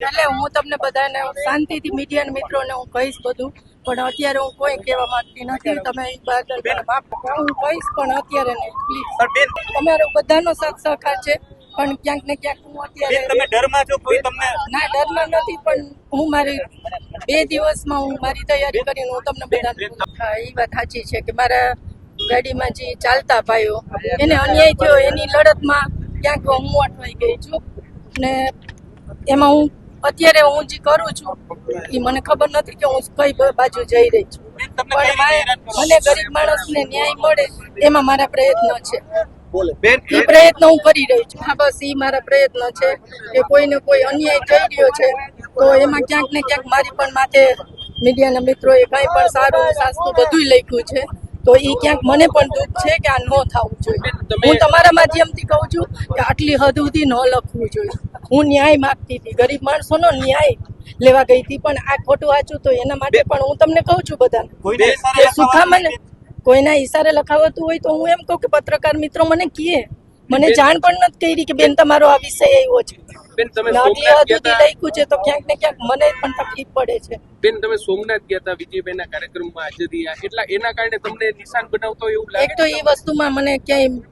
એટલે હું તમને બધાને શાંતિથી મીડિયાના મિત્રોને હું કહીશ બધું. પણ અત્યારે હું કોઈ કહેવા માંગતી નથી. તમે. હું કહીશ પણ અત્યારે નહીં પ્લીઝ તમારો બધાનો સાથ સહકાર છે પણ ક્યાંક ને ક્યાંક હું અત્યારે તમે ડરમાં છો કોઈ તમને ના ડરમાં નથી પણ હું મારી બે દિવસમાં હું મારી તૈયારી કરીને હું તમને બધા હા એ વાત સાચી છે કે મારા ગાડીમાં જે ચાલતા ભાઈઓ એને અન્યાય થયો એની લડતમાં ક્યાંક હું અટવાઈ ગઈ છું. ને એમાં હું અત્યારે હું જે કરું છું એ મને ખબર નથી કે હું કઈ બાજુ જઈ રહી છું. પણ મને ગરીબ માણસને ન્યાય મળે એમાં મારા પ્રયત્ન છે. એ પ્રયત્ન હું કરી રહી છું. હા બસ એ મારા પ્રયત્ન છે કે કોઈને કોઈ અન્યાય થઈ રહ્યો છે તો એમાં ક્યાંક ને ક્યાંક મારી પણ માથે મીડિયાના મિત્રોએ કંઈ પણ સારું સાસતું બધું લખ્યું છે તો એ ક્યાંક મને પણ દુઃખ છે કે આ ન થવું જોઈએ. હું તમારા માધ્યમથી કહું છું કે આટલી હદ સુધી ન લખવું જોઈએ. હું ન્યાય માગતી હતી. ગરીબ માણસોનો ન્યાય લેવા ગઈ હતી પણ આ ખોટું વાંચું તો એના માટે પણ હું તમને કહું છું બધા કોઈને કે ઈશારે સુખા લખાવવાની મને કોઈના ઈશારે લખાવતું હોય તો હું એમ કહું કે પત્રકાર મિત્રો મને કીએ. મને જાણ પણ નથી કરી કે બેન તમારો આ વિષય આવ્યો છે. બેન તમે સોમનાથ લખ્યું છે તો ક્યાંક ને ક્યાંક મને પણ તકલીફ પડે છે. બેન તમે સોમનાથ ગયા હતા વિજયભાઈના કાર્યક્રમમાં હાજર રહ્યા એટલા એના કારણે તમને નિશાન બનાવતો એવું એક તો એ વસ્તુમાં મને ક્યાંય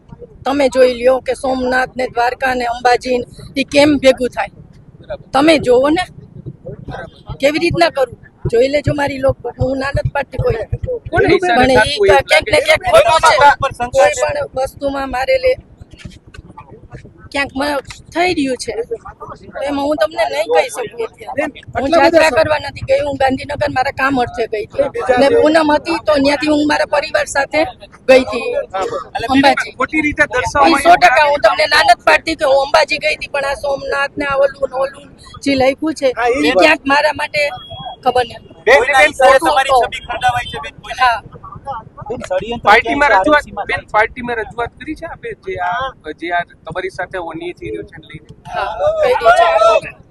તમે જોઈ લ્યો કે સોમનાથ ને દ્વારકા ને અંબાજી એ કેમ ભેગું થાય? તમે જોવો ને. કેવી રીતના કરું? જોઈ લેજો મારી લોકો હું ના પાટી કોઈ. પણ એ ક્યાંક ને ક્યાંક ખોટું છે કોઈ પણ વસ્તુમાં મારે ક્યાંક થઈ રહ્યું છે. તો એમાં હું તમને નહીં કહી શકું હું યાત્રા કરવા નથી ગઈ હું ગાંધીનગર મારા કામ અર્થે ગઈ હતી. ને પૂનમ હતી તો ત્યાંથી હું મારા પરિવાર સાથે ગઈ હતી. અંબાજી. સો ટકા હું તમને નાનત પાડતી કે હું અંબાજી ગઈ હતી પણ આ સોમનાથ ને આ ઓલું ઓલું જે લખ્યું છે એ ક્યાંક મારા માટે ખબર નહીં. પાર્ટીમાં રજૂઆત બેન પાર્ટીમાં રજૂઆત કરી છે આપે જે આ જે આ તમારી સાથે ઓની થઈ રહ્યો લઈને કરી છે